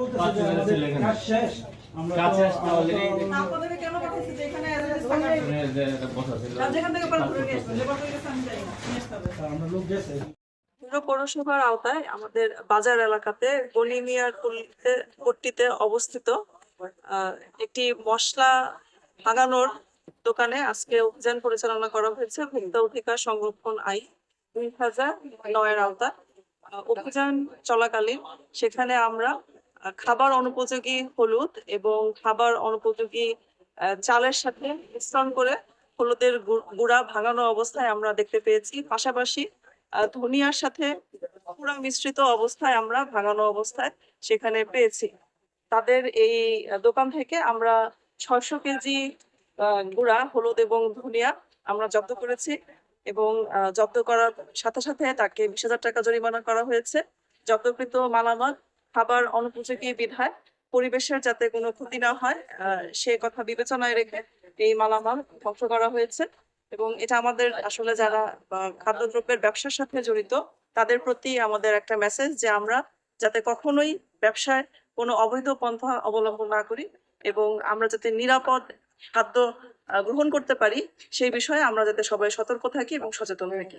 পাঁচ বলতেছে যে হাজার আমাদের ছেলে এখানে। কাজ শেষ। কাজ শেষ না আমরা তো- কেন পাঠাইছে যে এখানে বসা ছিল। যেখান থেকে পরে ঘুরে গেছে লেবার গেছে আমি জানি না নিয়ে আসতে হবে আমরা লোক গেছে। পৌরসভার আওতায় আমাদের বাজার এলাকাতে পল্লীতে পট্টিতে অবস্থিত একটি মশলা ভাঙানোর দোকানে আজকে অভিযান পরিচালনা করা হয়েছে ভোক্তা অধিকার সংরক্ষণ আইন দুই হাজার নয়ের আওতা অভিযান চলাকালীন সেখানে আমরা খাবার অনুপযোগী হলুদ এবং খাবার অনুপযোগী চালের সাথে মিশ্রণ করে হলুদের গুঁড়া ভাঙানো অবস্থায় আমরা দেখতে পেয়েছি। পাশাপাশি ধনিয়ার সাথে পুরা মিশ্রিত অবস্থায় আমরা ভাঙানো অবস্থায় সেখানে পেয়েছি। তাদের এই দোকান থেকে আমরা ছয়শো কেজি গুঁড়া, হলুদ এবং ধনিয়া আমরা জব্দ করেছি এবং জব্দ করার সাথে সাথে তাকে বিশ হাজার টাকা জরিমানা করা হয়েছে। জব্দকৃত মালামাল খাবার অনুপযোগী বিধায় পরিবেশের যাতে কোনো ক্ষতি না হয় সে কথা বিবেচনায় রেখে এই মালামাল ধ্বংস করা হয়েছে। এবং এটা আমাদের আসলে যারা খাদ্যদ্রব্যের ব্যবসার সাথে জড়িত, তাদের প্রতি আমাদের একটা মেসেজ যে আমরা যাতে কখনোই ব্যবসায় কোনো অবৈধ পন্থা অবলম্বন না করি এবং আমরা যাতে নিরাপদ খাদ্য গ্রহণ করতে পারি, সেই বিষয়ে আমরা যাতে সবাই সতর্ক থাকি এবং সচেতন থাকি।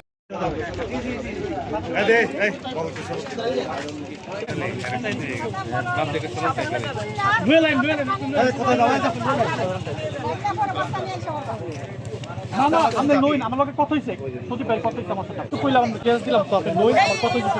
না না আপনি লইন আমার লগে কত হইছে সত্যি ভাই কত হইছে আমার সাথে কইলাম গ্যাস দিলাম তো আপনি আমার কত হইছে